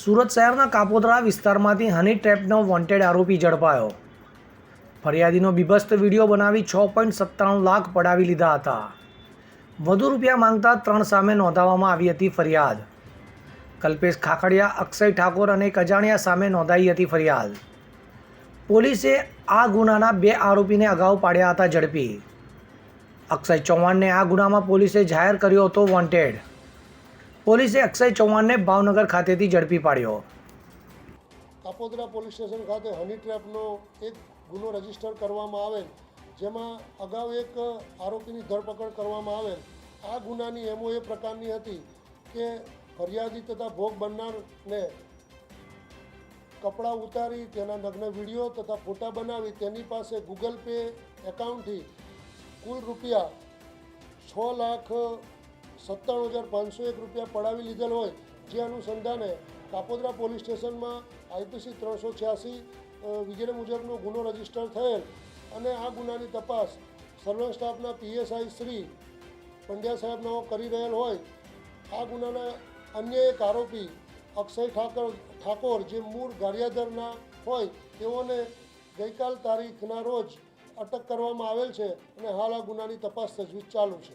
સુરત શહેરના કાપોદ્રા વિસ્તારમાંથી હની ટ્રેપનો વોન્ટેડ આરોપી ઝડપાયો. ફરિયાદીનો બીભસ્ત વીડિયો બનાવી છ પોઈન્ટ સત્તાણું લાખ પડાવી લીધા હતા. વધુ રૂપિયા માંગતા ત્રણ સામે નોંધાવવામાં આવી હતી ફરિયાદ. કલ્પેશ ખાખડિયા, અક્ષય ઠાકોર અને એક સામે નોંધાઈ હતી ફરિયાદ. પોલીસે આ ગુનાના બે આરોપીને અગાઉ પાડ્યા હતા ઝડપી. અક્ષય ચૌહાણને આ ગુનામાં પોલીસે જાહેર કર્યો હતો વોન્ટેડ પોલીસે અક્ષય ચૌહાણને ભાવનગર ખાતેથી ઝડપી પાડ્યો. કાપોદરા પોલીસ સ્ટેશન ખાતે હની ટ્રેપનો એક ગુનો રજિસ્ટર કરવામાં આવેલ, જેમાં અગાઉ એક આરોપીની ધરપકડ કરવામાં આવેલ. આ ગુનાની એમઓ એ પ્રકારની હતી કે ફરિયાદી તથા ભોગ બનનારને કપડાં ઉતારી, તેના નગ્ન વીડિયો તથા ફોટા બનાવી, તેની પાસે ગૂગલ પે એકાઉન્ટથી કુલ રૂપિયા છ લાખ સત્તાણું હજાર પાંચસો એક રૂપિયા પડાવી લીધેલ હોય જે અનુસંધાને કાપોદ્રા પોલીસ સ્ટેશનમાં આઈપીસી ત્રણસો છ્યાસી વિગેરે મુજબનો ગુનો રજિસ્ટર થયેલ. અને આ ગુનાની તપાસ સર્વે સ્ટાફના પીએસઆઈ શ્રી પંડ્યા સાહેબનો કરી રહેલ હોય. આ ગુનાના અન્ય એક આરોપી અક્ષય ઠાકર, ઠાકોર જે મૂળ ગારિયાધરના હોય, તેઓને ગઈકાલ તારીખના રોજ અટક કરવામાં આવેલ છે અને હાલ આ ગુનાની તપાસ તજવીજ ચાલુ છે.